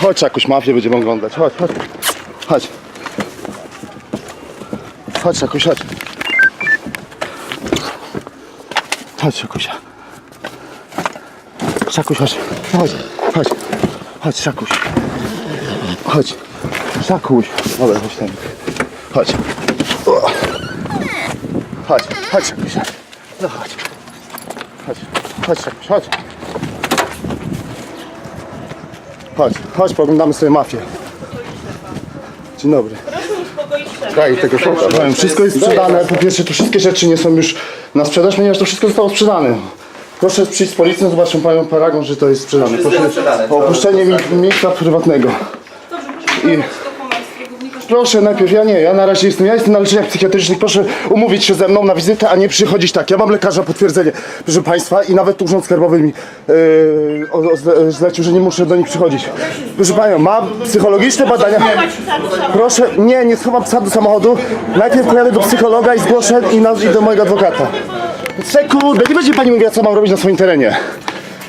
Chodź, jakąś mafię będziemy oglądać. Chodź, chodź. Chodź. Chodź, jakoś, chodź. Chodź, Szakusia. Szakuś, chodź. Chodź, chodź. Chodź, Szakuś. Chodź. Szakuś. Dobra, chodź tam. Chodź. O. Chodź, chodź, Szakusia. No chodź. Chodź, chodź, Szakuś, chodź. Chodź, chodź, pooglądamy sobie mafię. Dzień dobry. Daj tego. Powiem, wszystko jest sprzedane. Po pierwsze, tu wszystkie rzeczy nie są już na sprzedaż, ponieważ to wszystko zostało sprzedane. Proszę przyjść z policją, zobaczą panią paragon, że to jest sprzedane. Proszę o opuszczenie mi, miejsca prywatnego. I proszę najpierw, ja nie, ja na razie jestem, ja jestem na leczeniach psychiatrycznych, proszę umówić się ze mną na wizytę, a nie przychodzić tak. Ja mam lekarza potwierdzenie, proszę państwa, i nawet Urząd Skarbowy mi yy, o, o, zle, zlecił, że nie muszę do nich przychodzić. Proszę panią, mam psychologiczne badania. Proszę, nie, nie schowam psa do samochodu. Najpierw pojadę do psychologa i zgłoszę i, na, i do mojego adwokata. Sekundę, nie będzie pani mówiła, co mam robić na swoim terenie.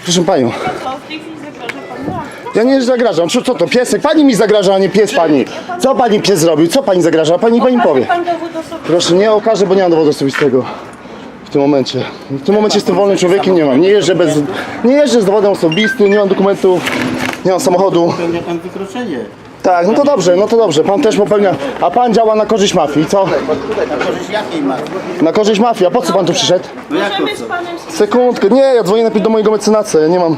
Proszę panią. Co w tej chwili zagraża pan nam? Ja nie zagrażam. Co, co to? Piesek? Pani mi zagraża, a nie pies pani. Co pani pies zrobił? Co pani zagraża? Pani pani powie. Pan dowód osobisty. Proszę, nie okażę, bo nie mam dowodu osobistego. W tym momencie. W tym momencie jestem wolnym człowiekiem, nie mam. Nie jeżdżę bez. Nie jeżdżę z dowodem osobistym, nie mam dokumentów, nie mam samochodu. Pełnia pan wykroczenie. Tak, no to dobrze, no to dobrze. Pan też popełnia. A pan działa na korzyść mafii, co? Na korzyść jakiej ma? Na korzyść mafii. A po co pan tu przyszedł? No jak to Możemy z co? panem Sekundkę, nie, ja dzwonię najpierw do mojego mecenasa, ja nie mam...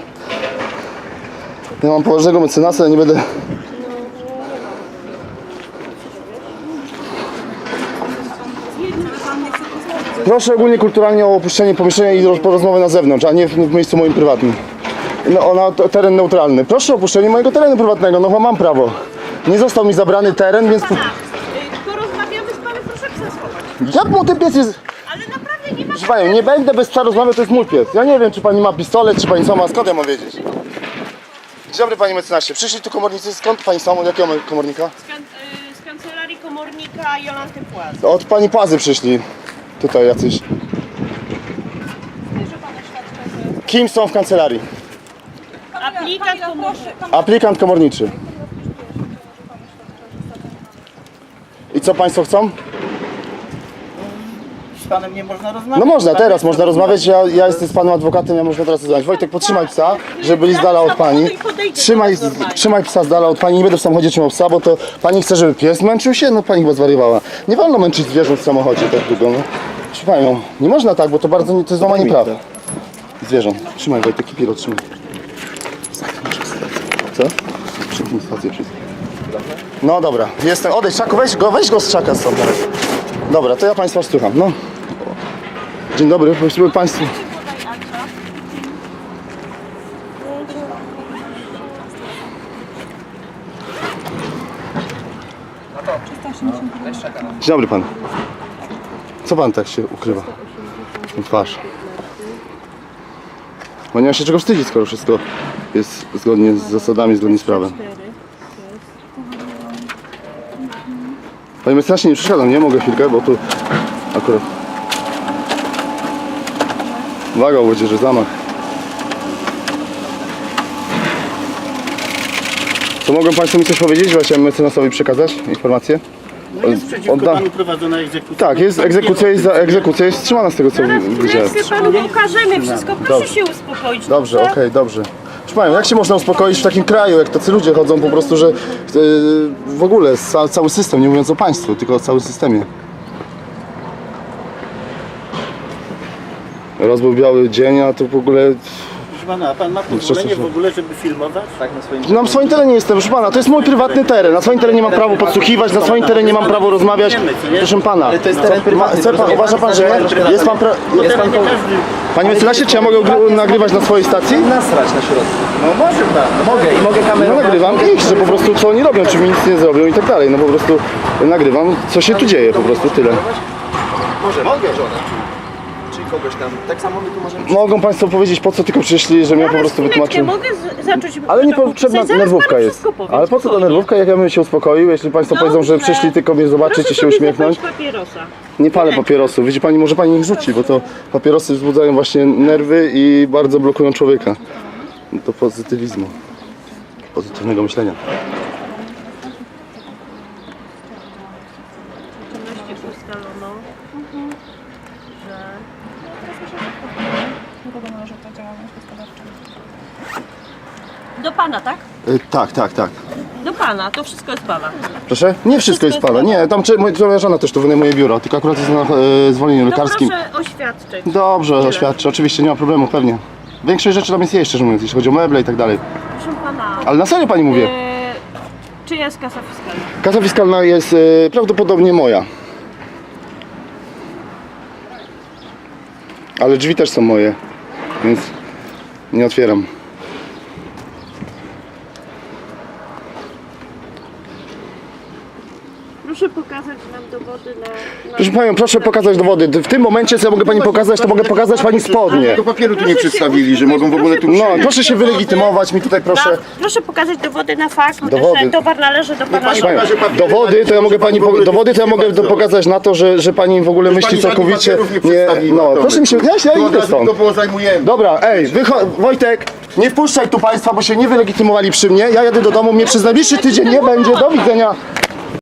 Ja mam poważnego mecenasa, ja nie będę... Proszę ogólnie kulturalnie o opuszczenie pomieszczenia i roz- rozmowę na zewnątrz, a nie w, miejscu moim prywatnym. No, to teren neutralny. Proszę o opuszczenie mojego terenu prywatnego, no bo mam prawo. Nie został mi zabrany teren, więc... pana. Y, Porozmawiamy z panem, proszę psa schować. Jak mu ten pies jest... Ale naprawdę nie ma Proszę Panią, nie będę bez psa rozmawiał, to jest mój pies. Ja nie wiem, czy Pani ma pistolet, czy Pani co ma, skąd ja mam wiedzieć? Dzień dobry Panie mecenasie, przyszli tu komornicy, skąd Pani są, od jakiego komornika? z, kan- y, z kancelarii komornika Jolanty Płazy. Od Pani Płazy przyszli, tutaj jacyś. Bierze pan oświadczenie. Kim są w kancelarii? Aplikant komornika. Aplikant komorniczy. I co Państwo chcą? Z panem nie można rozmawiać. No można, Pan teraz można rozmawiać, ja, ja jestem z Panem adwokatem, ja można teraz rozmawiać. Wojtek, podtrzymaj psa, żeby byli z dala od Pani. Trzymaj, trzymaj psa z dala od Pani, nie będę w samochodzie trzymał psa, bo to Pani chce, żeby pies męczył się? No Pani chyba zwariowała. Nie wolno męczyć zwierząt w samochodzie tak długo, no. Proszę Panią, nie można tak, bo to bardzo, nie- to jest złamanie prawa. Zwierząt. Trzymaj Wojtek, Kipiro, trzymaj. Co? Przepnij stację. No dobra, jestem, odejdź, Czaku, weź go, weź go z czaka stąd. Dobra, to ja Państwa słucham, no. Dzień dobry, prosimy Państwu. Dzień dobry Pan. Co Pan tak się ukrywa? Twarz. Bo nie ma się czego wstydzić, skoro wszystko jest zgodnie z zasadami, zgodnie z prawem. Panie mecenasie, nie przeszkadzam, nie mogę chwilkę, bo tu akurat... Uwaga, będzie, że zamach. Co mogą Państwo mi coś powiedzieć, chciałem mecenasowi przekazać informację? No jest przeciwko Odda- panu prowadzona egzekucja. Tak, jest egzekucja, jest, za- egzekucja jest wstrzymana z tego co Zaraz widziałem. wkrótce panu pokażemy wszystko. Proszę Dobrze. się uspokoić. Dobrze, okej, dobrze. Proszę Panią, jak się można uspokoić w takim kraju, jak tacy ludzie chodzą po prostu, że yy, w ogóle ca, cały system, nie mówiąc o państwu, tylko o całym systemie. Raz był biały dzień, a to w ogóle... Proszę pana, a pan ma pozwolenie w ogóle, żeby filmować? Tak, na swoim... Na swoim terenie jestem, proszę Pana, to jest mój prywatny teren. Na swoim terenie mam prawo podsłuchiwać, na swoim terenie mam prawo rozmawiać. Proszę Pana, Ale to jest teren co- prywatny, ma- pan, uważa Pan, że jest Pan... Pra, jest pan każdy... Panie mecenasie, czy ja mogę gr- nagrywać na swojej stacji? Nasrać na środku. No może pan. Mogę i mogę No kamerą. nagrywam ich, że po prostu co oni robią, czy mi nic nie zrobią i tak dalej. No po prostu nagrywam, co się tu dzieje, po prostu tyle. Może, mogę. Czy kogoś tam. Tak samo my tu możemy. Mogą Państwo powiedzieć, po co tylko przyszli, żebym ja po prostu wytłumaczył. mogę z- zacząć Ale nie potrzebna? Zaraz nerwówka panu jest. wszystko powiem, Ale po co ta spokojnie. nerwówka, jak ja bym się uspokoił, jeśli Państwo powiedzą, że Dobrze. przyszli tylko mnie zobaczyć i Proszę się sobie uśmiechnąć? zapalić papierosa. Nie palę papierosów. Widzi Pani, może Pani ich rzuci, bo to papierosy wzbudzają właśnie nerwy i bardzo blokują człowieka do pozytywizmu. pozytywnego myślenia. Czynności ustaloną, że Do kogo należy ta działalność gospodarcza? do pana, tak? Y, tak, tak, tak. Do pana, to wszystko jest pana. Proszę? Nie wszystko jest pana. Nie, tam czy, moja żona też tu wynajmuje biuro, tylko akurat jest na e, zwolnieniu No lekarskim. proszę oświadczyć. Dobrze, oświadczę, oczywiście nie ma problemu, pewnie. Większość rzeczy tam jest jej, szczerze mówiąc, jeśli chodzi o meble i tak dalej. Proszę pana. Ale na serio pani mówię. E, czy jest kasa fiskalna? Kasa fiskalna jest e, prawdopodobnie moja. Ale drzwi też są moje, więc nie otwieram. Pokazać nam dowody na... na... Proszę panią, proszę pokazać dowody. W tym momencie, co ja mogę pani pokazać, to mogę pokazać pani spodnie. Tego papieru tu nie Proszę przedstawili, że mogą w ogóle tu No, przyjść. proszę się wylegitymować mi tutaj, proszę. Proszę pokazać dowody na fakt, Dowody. że towar należy do pana. pani żony. pokaże papiery, Dowody to ja mogę pani, po, dowody to ja mogę do, pokazać na to, że, że pani w ogóle myśli żadnych całkowicie papierów nie przedstawiła, No, proszę mi się. Ja, się- ja idę stąd. To było zajmujemy. Dobra, ej, wycho- Wojtek, nie wpuszczaj tu państwa, bo się nie wylegitymowali przy mnie. Ja jadę do domu, mnie przez najbliższy tydzień nie będzie. Do widzenia.